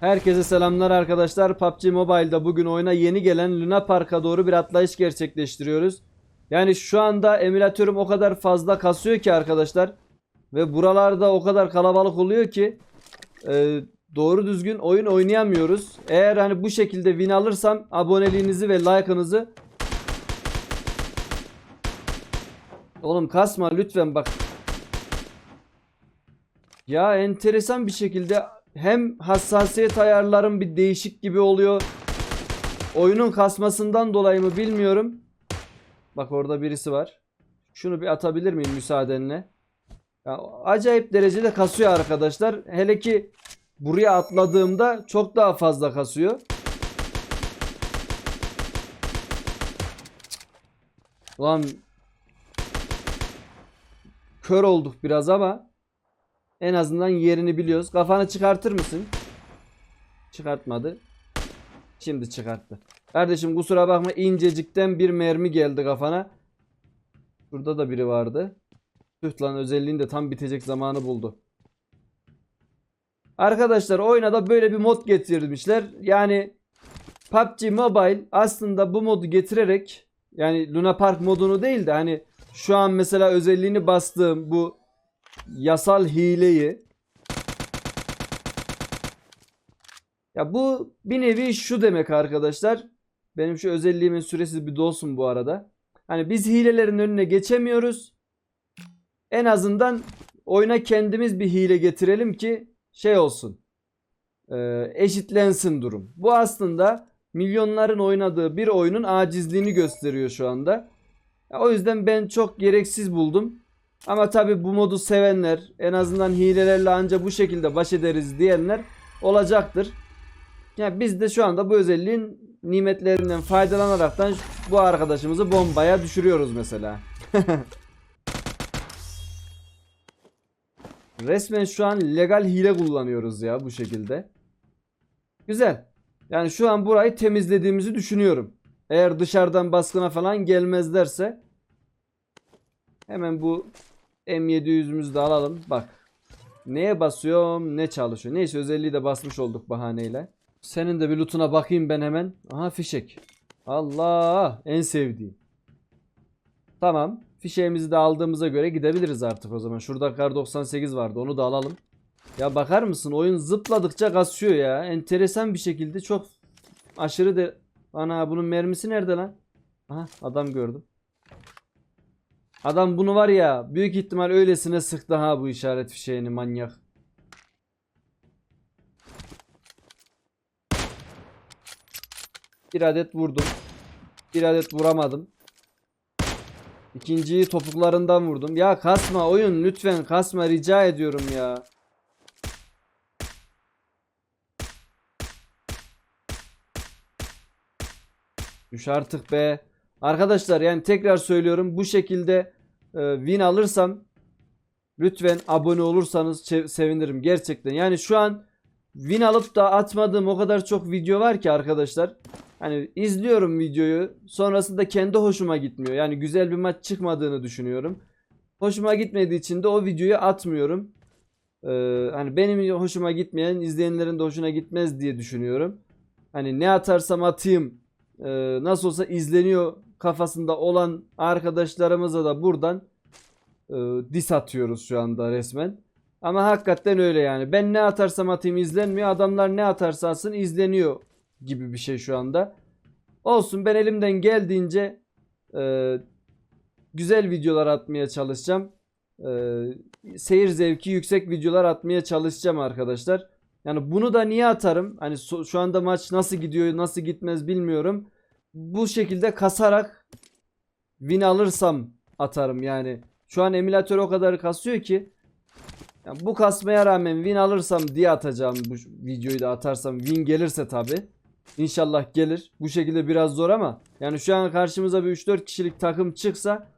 Herkese selamlar arkadaşlar. PUBG Mobile'da bugün oyuna yeni gelen Luna Park'a doğru bir atlayış gerçekleştiriyoruz. Yani şu anda emülatörüm o kadar fazla kasıyor ki arkadaşlar. Ve buralarda o kadar kalabalık oluyor ki e, doğru düzgün oyun oynayamıyoruz. Eğer hani bu şekilde win alırsam aboneliğinizi ve like'ınızı Oğlum kasma lütfen bak. Ya enteresan bir şekilde hem hassasiyet ayarlarım bir değişik gibi oluyor. Oyunun kasmasından dolayı mı bilmiyorum. Bak orada birisi var. Şunu bir atabilir miyim müsaadenle? Ya, acayip derecede kasıyor arkadaşlar. Hele ki buraya atladığımda çok daha fazla kasıyor. Ulan kör olduk biraz ama en azından yerini biliyoruz. Kafanı çıkartır mısın? Çıkartmadı. Şimdi çıkarttı. Kardeşim kusura bakma incecikten bir mermi geldi kafana. Burada da biri vardı. Tüh lan özelliğin de tam bitecek zamanı buldu. Arkadaşlar oyuna da böyle bir mod getirmişler. Yani PUBG Mobile aslında bu modu getirerek yani Luna Park modunu değil de hani şu an mesela özelliğini bastığım bu yasal hileyi ya bu bir nevi şu demek arkadaşlar. Benim şu özelliğimin süresi bir dolsun bu arada. Hani biz hilelerin önüne geçemiyoruz. En azından oyuna kendimiz bir hile getirelim ki şey olsun. e, eşitlensin durum. Bu aslında milyonların oynadığı bir oyunun acizliğini gösteriyor şu anda. O yüzden ben çok gereksiz buldum. Ama tabi bu modu sevenler en azından hilelerle anca bu şekilde baş ederiz diyenler olacaktır. Yani biz de şu anda bu özelliğin nimetlerinden faydalanaraktan bu arkadaşımızı bombaya düşürüyoruz mesela. Resmen şu an legal hile kullanıyoruz ya bu şekilde. Güzel. Yani şu an burayı temizlediğimizi düşünüyorum. Eğer dışarıdan baskına falan gelmezlerse hemen bu M700'ümüzü de alalım. Bak. Neye basıyorum ne çalışıyor. Neyse özelliği de basmış olduk bahaneyle. Senin de bir lootuna bakayım ben hemen. Aha fişek. Allah en sevdiğim. Tamam. Fişeğimizi de aldığımıza göre gidebiliriz artık o zaman. Şurada kar 98 vardı onu da alalım. Ya bakar mısın oyun zıpladıkça kasıyor ya. Enteresan bir şekilde çok aşırı de... Ana bunun mermisi nerede lan? Aha adam gördüm. Adam bunu var ya büyük ihtimal öylesine sıktı ha bu işaret fişeğini manyak. Bir adet vurdum. Bir adet vuramadım. İkinciyi topuklarından vurdum. Ya kasma oyun lütfen kasma rica ediyorum ya. Düş artık be. Arkadaşlar yani tekrar söylüyorum bu şekilde e, win alırsam lütfen abone olursanız sevinirim gerçekten. Yani şu an win alıp da atmadığım o kadar çok video var ki arkadaşlar. Hani izliyorum videoyu sonrasında kendi hoşuma gitmiyor. Yani güzel bir maç çıkmadığını düşünüyorum. Hoşuma gitmediği için de o videoyu atmıyorum. Ee, hani benim hoşuma gitmeyen izleyenlerin de hoşuna gitmez diye düşünüyorum. Hani ne atarsam atayım e, nasıl olsa izleniyor kafasında olan arkadaşlarımıza da buradan e, dis atıyoruz şu anda resmen. Ama hakikaten öyle yani. Ben ne atarsam atayım izlenmiyor. Adamlar ne atarsa atsın izleniyor gibi bir şey şu anda. Olsun ben elimden geldiğince e, güzel videolar atmaya çalışacağım. E, seyir zevki yüksek videolar atmaya çalışacağım arkadaşlar. Yani bunu da niye atarım? Hani so- şu anda maç nasıl gidiyor, nasıl gitmez bilmiyorum. Bu şekilde kasarak win alırsam atarım yani. Şu an emülatör o kadar kasıyor ki yani bu kasmaya rağmen win alırsam diye atacağım bu videoyu da atarsam win gelirse tabi. İnşallah gelir. Bu şekilde biraz zor ama yani şu an karşımıza bir 3-4 kişilik takım çıksa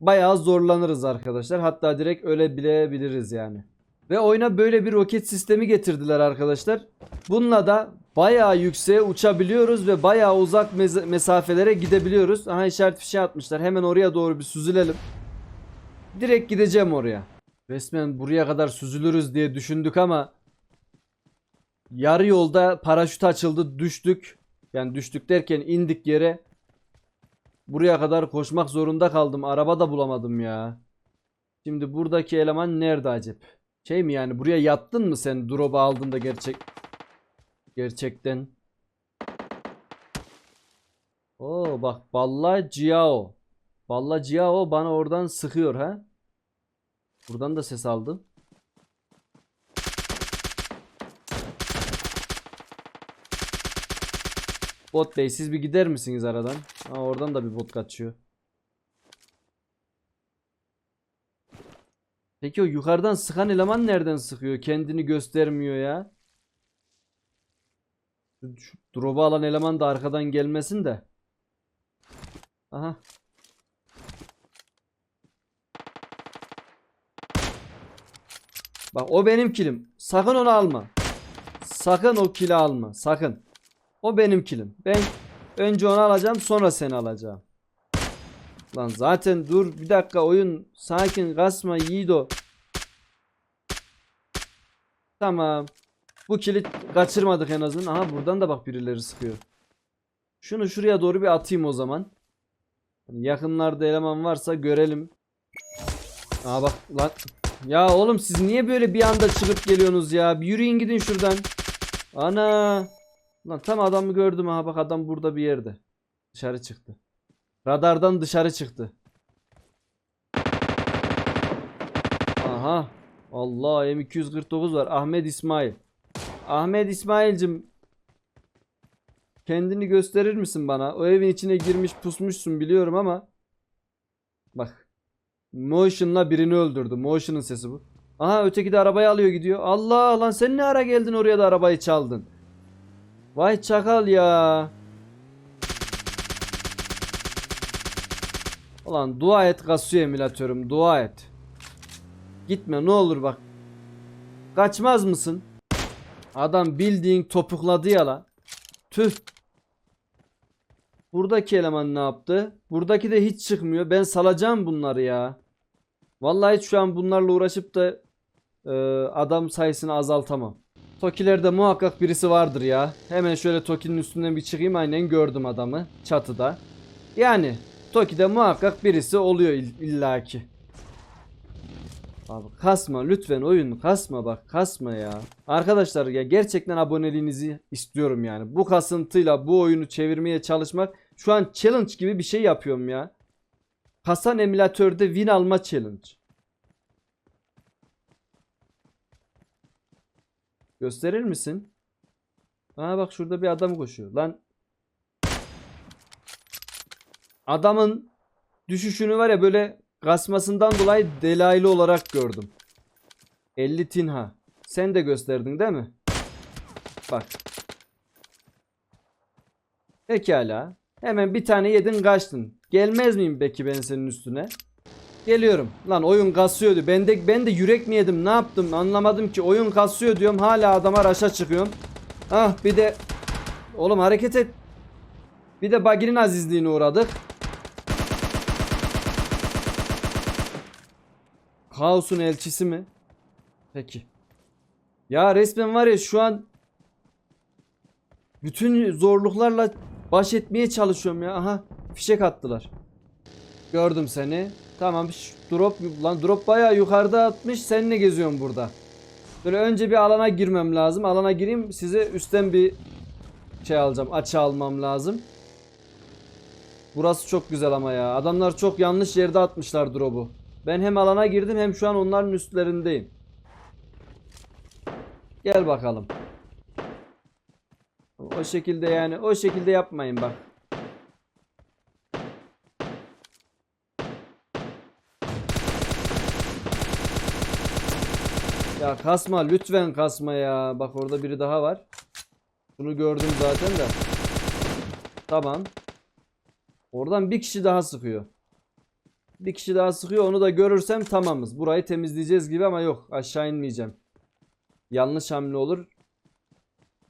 bayağı zorlanırız arkadaşlar. Hatta direkt ölebilebiliriz yani. Ve oyuna böyle bir roket sistemi getirdiler arkadaşlar. Bununla da bayağı yükseğe uçabiliyoruz ve bayağı uzak mesafelere gidebiliyoruz. Aha işaret fişeği atmışlar. Hemen oraya doğru bir süzülelim. Direkt gideceğim oraya. Resmen buraya kadar süzülürüz diye düşündük ama Yarı yolda paraşüt açıldı düştük. Yani düştük derken indik yere. Buraya kadar koşmak zorunda kaldım. Araba da bulamadım ya. Şimdi buradaki eleman nerede acep? Şey mi yani buraya yattın mı sen drop'u aldığında gerçek gerçekten? Oo bak Balla Ciao. Balla Ciao bana oradan sıkıyor ha. Buradan da ses aldım. Bot bey siz bir gider misiniz aradan? Ha, oradan da bir bot kaçıyor. Peki o yukarıdan sıkan eleman nereden sıkıyor? Kendini göstermiyor ya. Şu- alan eleman da arkadan gelmesin de. Aha. Bak o benim kilim. Sakın onu alma. Sakın o kili alma. Sakın. O benim kilim. Ben önce onu alacağım sonra seni alacağım. Lan zaten dur bir dakika oyun sakin kasma Yiğido. Tamam. Bu kilit kaçırmadık en azından. Aha buradan da bak birileri sıkıyor. Şunu şuraya doğru bir atayım o zaman. Hani Yakınlarda eleman varsa görelim. Aa bak lan. Ya oğlum siz niye böyle bir anda çıkıp geliyorsunuz ya? Bir yürüyün gidin şuradan. Ana. Lan tam adamı gördüm ha bak adam burada bir yerde. Dışarı çıktı. Radardan dışarı çıktı. Aha. Allah M249 var. Ahmet İsmail. Ahmet İsmail'cim kendini gösterir misin bana? O evin içine girmiş pusmuşsun biliyorum ama bak Motion'la birini öldürdü. Motion'ın sesi bu. Aha öteki de arabayı alıyor gidiyor. Allah lan sen ne ara geldin oraya da arabayı çaldın. Vay çakal ya. Ulan dua et kasıyor emülatörüm dua et. Gitme ne olur bak. Kaçmaz mısın? Adam bildiğin topukladı ya la. Tüh. Buradaki eleman ne yaptı? Buradaki de hiç çıkmıyor. Ben salacağım bunları ya. Vallahi şu an bunlarla uğraşıp da e, adam sayısını azaltamam. Toki'lerde muhakkak birisi vardır ya. Hemen şöyle Toki'nin üstünden bir çıkayım. Aynen gördüm adamı çatıda. Yani Toki'de muhakkak birisi oluyor ill- illaki. Abi kasma lütfen oyun kasma bak kasma ya. Arkadaşlar ya gerçekten aboneliğinizi istiyorum yani. Bu kasıntıyla bu oyunu çevirmeye çalışmak şu an challenge gibi bir şey yapıyorum ya. Kasan emülatörde win alma challenge. Gösterir misin? Aa bak şurada bir adam koşuyor. Lan adamın düşüşünü var ya böyle kasmasından dolayı delaylı olarak gördüm. 50 tinha. Sen de gösterdin değil mi? Bak. Pekala. Hemen bir tane yedin kaçtın. Gelmez miyim peki ben senin üstüne? Geliyorum. Lan oyun kasıyordu. Ben de, ben de yürek mi yedim ne yaptım anlamadım ki. Oyun kasıyor diyorum hala adama raşa çıkıyorum. Ah bir de oğlum hareket et. Bir de baginin azizliğine uğradık. Kaos'un elçisi mi? Peki. Ya resmen var ya şu an bütün zorluklarla baş etmeye çalışıyorum ya. Aha fişek attılar. Gördüm seni. Tamam drop lan drop bayağı yukarıda atmış. Sen ne geziyorsun burada? Böyle önce bir alana girmem lazım. Alana gireyim size üstten bir şey alacağım. Açı almam lazım. Burası çok güzel ama ya. Adamlar çok yanlış yerde atmışlar drop'u. Ben hem alana girdim hem şu an onların üstlerindeyim. Gel bakalım. O şekilde yani o şekilde yapmayın bak. Ya kasma lütfen kasma ya. Bak orada biri daha var. Bunu gördüm zaten de. Tamam. Oradan bir kişi daha sıkıyor. Bir kişi daha sıkıyor. Onu da görürsem tamamız. Burayı temizleyeceğiz gibi ama yok. Aşağı inmeyeceğim. Yanlış hamle olur.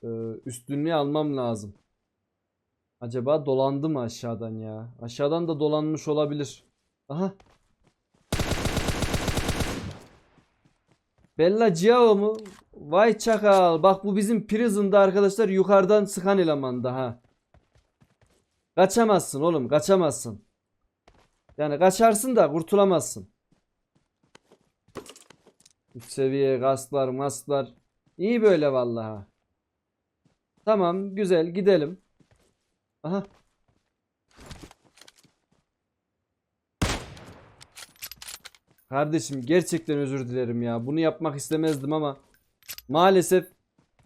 Ee, üstünlüğü almam lazım. Acaba dolandı mı aşağıdan ya? Aşağıdan da dolanmış olabilir. Aha. Bella Ciao mu? Vay çakal. Bak bu bizim prison'da arkadaşlar yukarıdan sıkan elemanda ha. Kaçamazsın oğlum kaçamazsın. Yani kaçarsın da kurtulamazsın. Üst seviye gazlar maslar. İyi böyle vallahi. Tamam güzel gidelim. Aha. Kardeşim gerçekten özür dilerim ya. Bunu yapmak istemezdim ama maalesef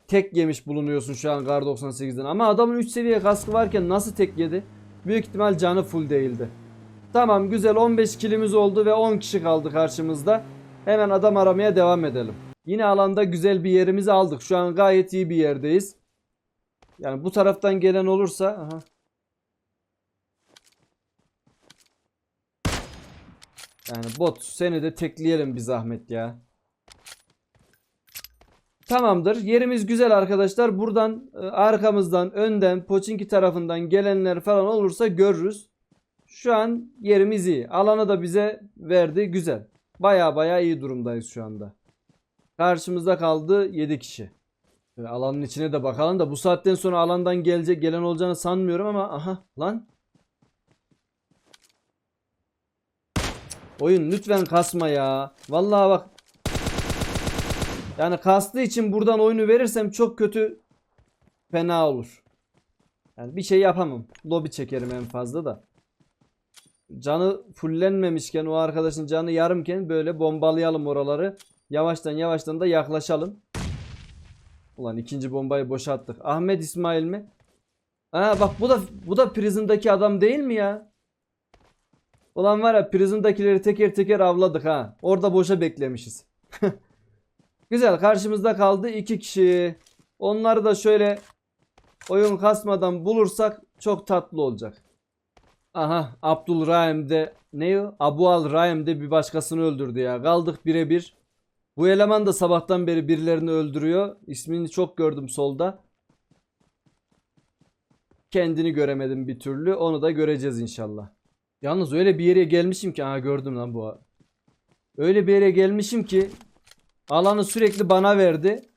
tek yemiş bulunuyorsun şu an Kar 98'den. Ama adamın 3 seviye kaskı varken nasıl tek yedi? Büyük ihtimal canı full değildi. Tamam güzel 15 kilimiz oldu ve 10 kişi kaldı karşımızda. Hemen adam aramaya devam edelim. Yine alanda güzel bir yerimizi aldık. Şu an gayet iyi bir yerdeyiz. Yani bu taraftan gelen olursa aha. Yani bot seni de tekleyelim bir zahmet ya. Tamamdır. Yerimiz güzel arkadaşlar. Buradan e, arkamızdan, önden, Poçinki tarafından gelenler falan olursa görürüz. Şu an yerimiz iyi. Alanı da bize verdi. Güzel. Baya baya iyi durumdayız şu anda. Karşımızda kaldı 7 kişi. Şöyle alanın içine de bakalım da bu saatten sonra alandan gelecek gelen olacağını sanmıyorum ama aha lan. Oyun lütfen kasma ya. Vallahi bak. Yani kastığı için buradan oyunu verirsem çok kötü fena olur. Yani bir şey yapamam. Lobi çekerim en fazla da. Canı fullenmemişken o arkadaşın canı yarımken böyle bombalayalım oraları. Yavaştan yavaştan da yaklaşalım. Ulan ikinci bombayı boşalttık. Ahmet İsmail mi? Ha bak bu da bu da prison'daki adam değil mi ya? Ulan var ya prison'dakileri teker teker avladık ha. Orada boşa beklemişiz. Güzel karşımızda kaldı iki kişi. Onları da şöyle oyun kasmadan bulursak çok tatlı olacak. Aha Abdülrahim de ne o? Abu Al Rahim de bir başkasını öldürdü ya. Kaldık birebir. Bu eleman da sabahtan beri birilerini öldürüyor. İsmini çok gördüm solda. Kendini göremedim bir türlü. Onu da göreceğiz inşallah. Yalnız öyle bir yere gelmişim ki. Aha gördüm lan bu. Öyle bir yere gelmişim ki alanı sürekli bana verdi.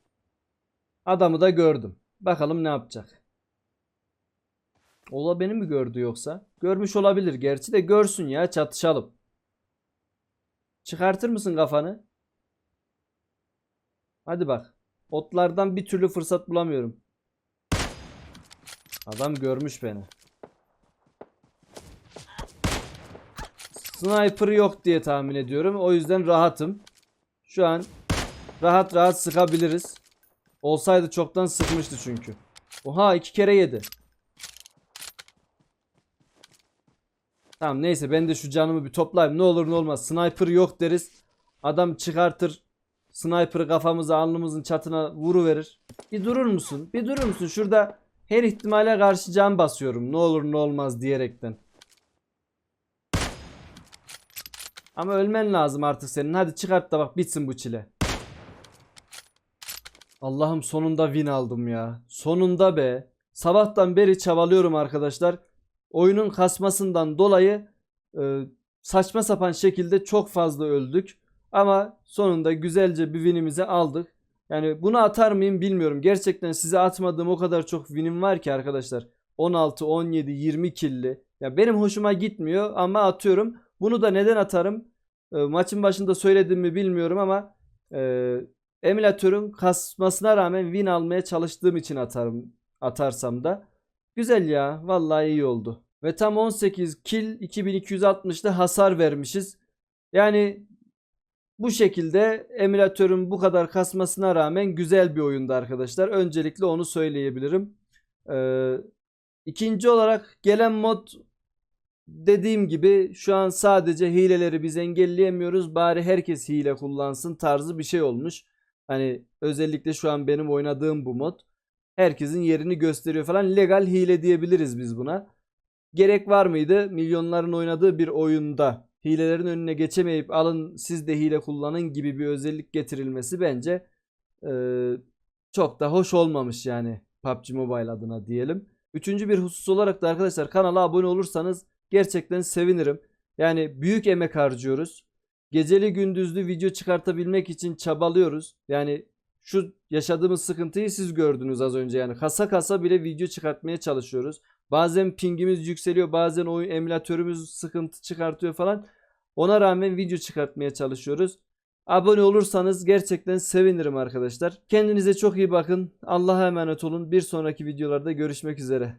Adamı da gördüm. Bakalım ne yapacak. Ola beni mi gördü yoksa? Görmüş olabilir gerçi de görsün ya çatışalım. Çıkartır mısın kafanı? Hadi bak. Otlardan bir türlü fırsat bulamıyorum. Adam görmüş beni. Sniper yok diye tahmin ediyorum. O yüzden rahatım. Şu an rahat rahat sıkabiliriz. Olsaydı çoktan sıkmıştı çünkü. Oha iki kere yedi. Tamam neyse ben de şu canımı bir toplayayım. Ne olur ne olmaz. Sniper yok deriz. Adam çıkartır. Sniper'ı kafamıza alnımızın çatına vuru verir. Bir durur musun? Bir durur musun? Şurada her ihtimale karşı can basıyorum. Ne olur ne olmaz diyerekten. Ama ölmen lazım artık senin. Hadi çıkart da bak bitsin bu çile. Allah'ım sonunda win aldım ya. Sonunda be. Sabahtan beri çabalıyorum arkadaşlar. Oyunun kasmasından dolayı e, saçma sapan şekilde çok fazla öldük. Ama sonunda güzelce bir winimizi aldık. Yani bunu atar mıyım bilmiyorum. Gerçekten size atmadığım o kadar çok winim var ki arkadaşlar. 16, 17, 20 killi. Ya benim hoşuma gitmiyor ama atıyorum. Bunu da neden atarım? E, maçın başında söyledim mi bilmiyorum ama e, emülatörün kasmasına rağmen win almaya çalıştığım için atarım atarsam da. Güzel ya. Vallahi iyi oldu. Ve tam 18 kill 2260'da hasar vermişiz. Yani bu şekilde emülatörün bu kadar kasmasına rağmen güzel bir oyundu arkadaşlar. Öncelikle onu söyleyebilirim. Ee, ikinci olarak gelen mod dediğim gibi şu an sadece hileleri biz engelleyemiyoruz. Bari herkes hile kullansın tarzı bir şey olmuş. Hani özellikle şu an benim oynadığım bu mod. Herkesin yerini gösteriyor falan. Legal hile diyebiliriz biz buna. Gerek var mıydı? Milyonların oynadığı bir oyunda hilelerin önüne geçemeyip alın siz de hile kullanın gibi bir özellik getirilmesi bence e, çok da hoş olmamış yani PUBG Mobile adına diyelim. Üçüncü bir husus olarak da arkadaşlar kanala abone olursanız gerçekten sevinirim. Yani büyük emek harcıyoruz. Geceli gündüzlü video çıkartabilmek için çabalıyoruz. Yani şu yaşadığımız sıkıntıyı siz gördünüz az önce yani kasa kasa bile video çıkartmaya çalışıyoruz. Bazen pingimiz yükseliyor, bazen oyun emülatörümüz sıkıntı çıkartıyor falan. Ona rağmen video çıkartmaya çalışıyoruz. Abone olursanız gerçekten sevinirim arkadaşlar. Kendinize çok iyi bakın. Allah'a emanet olun. Bir sonraki videolarda görüşmek üzere.